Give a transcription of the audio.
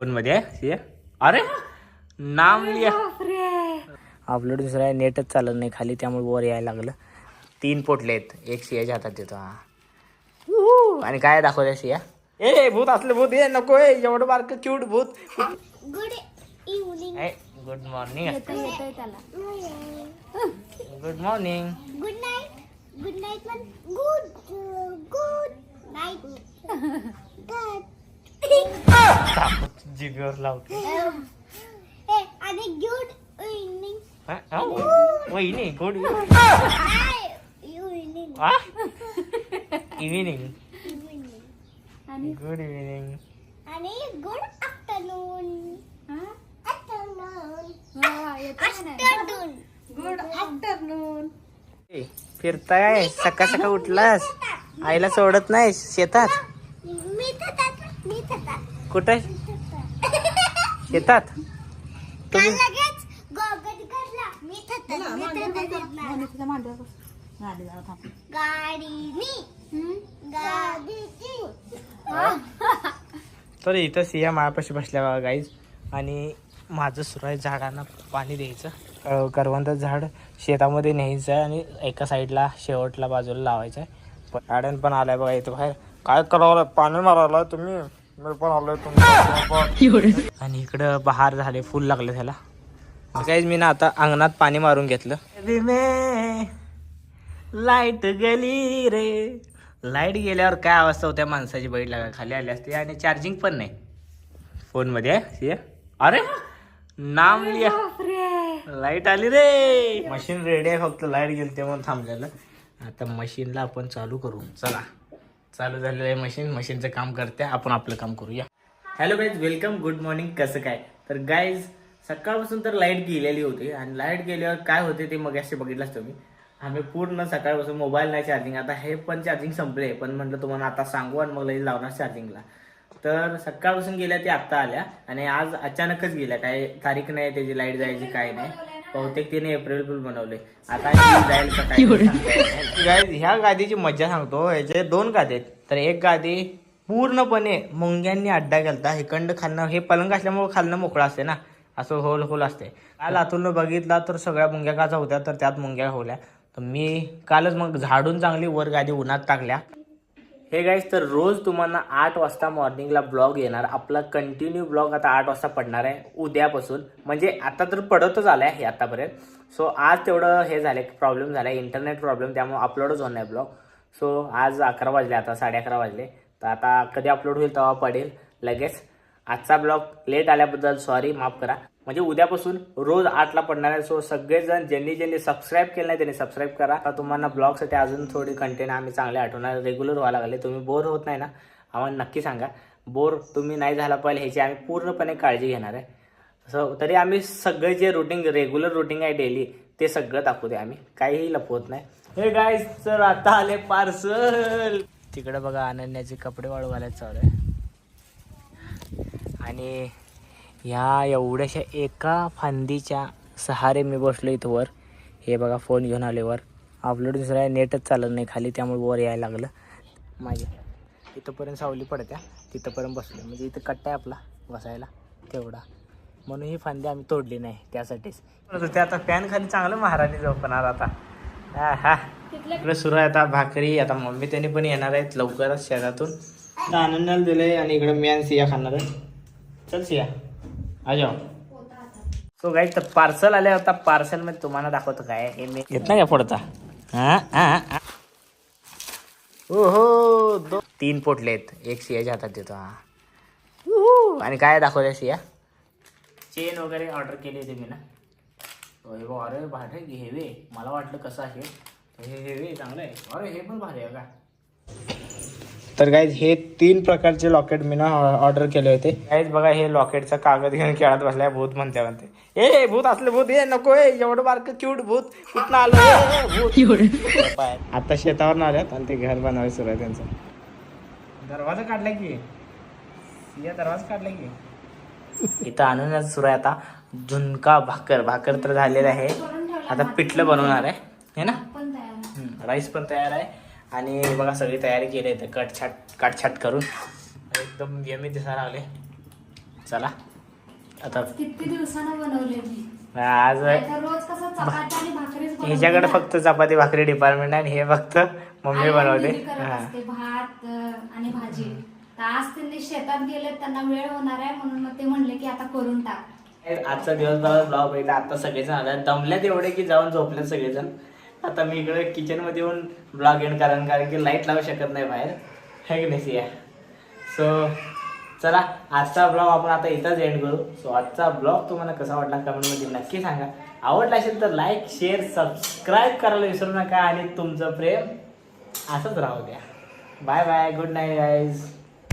फोनमध्ये. आहे सिया? अरे नाम लिया अपलोड दुसरा आहे नेटच चालत नाही खाली त्यामुळे वर यायला लागलं. तीन पोटले आहेत. एक सियाच्या हातात देतो हा. आणि काय दाखवते सिया ए भूत असलं भूत ए नको ए एवढं बारक क्यूट भूत. गुड इव्हनिंग गुड मॉर्निंग येतोय येतोय त्याला. Good morning good night good night पण गुड गुड नाईट जिगवर लावतो. आणि गुड इव्हनिंग? वहिनी गुड इव्हनिंग गुड इव्हिनिंग आणि गुड आफ्टरनून. हा? Good afternoon. फिरताय? सकाळ सकाळ उठलास? आईला सोडत नाही शेतात? कुठे? हम्म? गाडीची. तर इथं सिया माळापाशी बसल्या बघा गाईज आणि माझं सुरू आहे झाडांना पाणी द्यायचं. अं, करवंदाचं झाड शेतामध्ये न्यायचं आहे आणि एका साईडला शेवटला बाजूला लावायचं आहे. पण आड्यान पण आलाय बघा इथं बाहेर. काय करावं पाणी मारायला तुम्ही? मी पण आलोय तुम्ही आणि इकडं बहार झाले फुल लागले त्याला काहीच मी ना आता अंगणात पाणी मारून घेतलं. लाइट गेली रे. लाइट गेल्यावर काय अवस्था होत्या माणसाची बैठ लागा खाली आली असते आणि चार्जिंग पण नाही. फोनमध्ये आहे, सिया? अरे नाम लिया लाइट आली रे. मशीन रेडी आहे फक्त लाइट गेली ते म्हणून थांबलेलं. आता मशीनला आपण चालू करू. चला. चालू झालेलं आहे मशीन मशीनचं काम करते. आपण आपलं काम करूया. Hello guys welcome good morning कसं काय? तर गाईज सकाळपासून तर लाइट गेलेली होती. आणि लाइट गेल्यावर काय होते ते मग असे बघितलंच तुम्ही. आम्ही पूर्ण सकाळपासून मोबाईल नाही चार्जिंग आता हे पण चार्जिंग संपले. पण म्हटलं तुम्हाला आता सांगू आणि मग लगेच लावणार चार्जिंगला तर सकाळपासून गेल्या ते आत्ता आल्या. आणि आज अचानकच गेल्या. काय तारीख नाही त्याची लाइट जायची काय नाही. बहुतेक तिने एप्रिल फुल बनवले. आता ही जाईल का काय ह्या गादीची मज्जा सांगतो. ह्याचे दोन गादी आहेत तर एक गादी पूर्णपणे मुंग्यांनी अड्डा गेलता हिकंड खालनं हे पलंग असल्यामुळे खालनं मोकळा असते ना. असं होल होल असते. काल आतून बघितला तर सगळ्या मुंग्या काचा होत्या तर त्यात मुंग्या होल्या. तर मी कालच मग झाडून चांगली वर गादी उन्हात टाकल्या. हे गाईज तर रोज तुम्हाला आठ वाजता मॉर्निंगला ब्लॉग येणार. आपला कंटिन्यू ब्लॉग आता आठ वाजता पडणार आहे उद्यापासून. म्हणजे आता तर पडतच आलं हे आतापर्यंत. सो आज तेवढं हे झालं प्रॉब्लेम झाला इंटरनेट प्रॉब्लेम त्यामुळे अपलोडच होणार आहे ब्लॉग सो आज अकरा वाजले आता साडे अकरा वाजले. तर आता कधी अपलोड होईल तेव्हा पडेल लगेच. आजचा ब्लॉग लेट आल्याबद्दल सॉरी माफ करा. म्हणजे उद्यापासून रोज आठला पडणार आहे. सो सगळेजण ज्यांनी ज्यांनी सबस्क्राईब केलं नाही त्यांनी सबस्क्राईब करा. तुम्हाला ब्लॉगसाठी अजून थोडी कंटेंट आम्ही चांगले आठवणार रेग्युलर व्हायला लागले. तुम्ही बोर होत नाही ना? आम्हाला नक्की सांगा. बोर तुम्ही नाही झाला पाहिजे ह्याची आम्ही पूर्णपणे काळजी घेणार आहे. सो तरी आम्ही सगळे जे रुटीन रेग्युलर रुटीन आहे डेली ते सगळं दाखवते आम्ही. काहीही लपवत नाही. हे गाईज सर आता आले पार्सल तिकडे बघा अनन्याचे कपडे वाळू घालायचं चालू आहे. आणि ह्या एवढ्याशा एका फांदीच्या सहारे मी बसलो इथं वर. हे बघा फोन घेऊन आले वर अपलोड दुसरा नेटच चालत नाही खाली त्यामुळे वर यायला लागलं. माझ्या इथंपर्यंत सावली पडत्या तिथंपर्यंत बसलो म्हणजे इथं कट्टा आहे आपला बसायला. तेवढा. म्हणून ही फांदी आम्ही तोडली नाही त्यासाठीच. ते आता फॅन खाली चांगलं महाराणी झोपणार आता. हा हा इकडे सुरू आहे आता भाकरी. आता मम्मी त्यांनी पण येणार आहेत लवकरच शेतातून आता आनंदाला दिलंय आणि इकडे मी आणि सिया खाणार आहे. चल सिया. आ जाओ सो गाईज तर पार्सल आले आता पार्सलमध्ये तुम्हाला दाखवतो काय हे मी घेत नाही का फोडता हा हा दो तीन पोटले आहेत. एक सियाच्या हातात देतो हा. आणि काय दाखवते सिया चेन वगैरे ऑर्डर केली होती मी ना. अरे भारी हेवे मला वाटलं कसं आहे. हे हेवे चांगलं आहे. अरे हे पण भारी आहे का? तर गाईज हे तीन प्रकारचे लॉकेट मी ना ऑर्डर केले होते. गाईज बघा हे लॉकेटचा कागद घेऊन खेळत बसलाय भूत म्हणते म्हणते. ए भूत असले भूत ए नको ए एवढं बारक क्यूट भूत. कुठं आलं? भूत. आता शेतावर आल्यात आणि ते घर बनवायचं सुरू आहे त्यांचं. दरवाजा काढला की. या दरवाजा काढला की. इथं आणूनच सुरू आहे आता. झुणका भाकर भाकर तर झालेलं आहे. आता पिठलं बनवणार आहे. हे ना? पण तयार आहे. हम्म, राईस पण तयार आहे. आणि बघा सगळी तयारी केली आहे कट छाट काटछाट करून. एकदम यमी दिसायला लागले. चला. आता किती दिवसानं बनवले मी? आज नाहीतर रोज कसं चपाती आणि भाकरीच बनवते हिच्याकडे. फक्त चपाती भाकरी डिपार्टमेंट आहे आणि हे फक्त मम्मी बनवते. हा. भात आणि भाजी. तर आज त्यांनी शेतात गेले त्यांना वेळ होणार आहे म्हणून मग ते म्हणले की आता करून टाक. आजचा दिवसभर ब्लॉग बघितला. आता सगळेजण आले दमल्यात एवढे की जाऊन झोपलेत सगळेजण. आता मी इकडे किचनमध्ये येऊन ब्लॉग एंड कारण कारण की लाइट लावू शकत नाही बाहेर. है की नाही सिया? सो चला आजचा ब्लॉग आपण आता इथंच एंड करू. सो आजचा ब्लॉग तुम्हाला कसा वाटला कमेंटमध्ये नक्की सांगा. आवडला असेल तर लाईक शेअर सबस्क्राईब करायला विसरू नका आणि तुमचं प्रेम असंच राहू द्या. Bye bye good night guys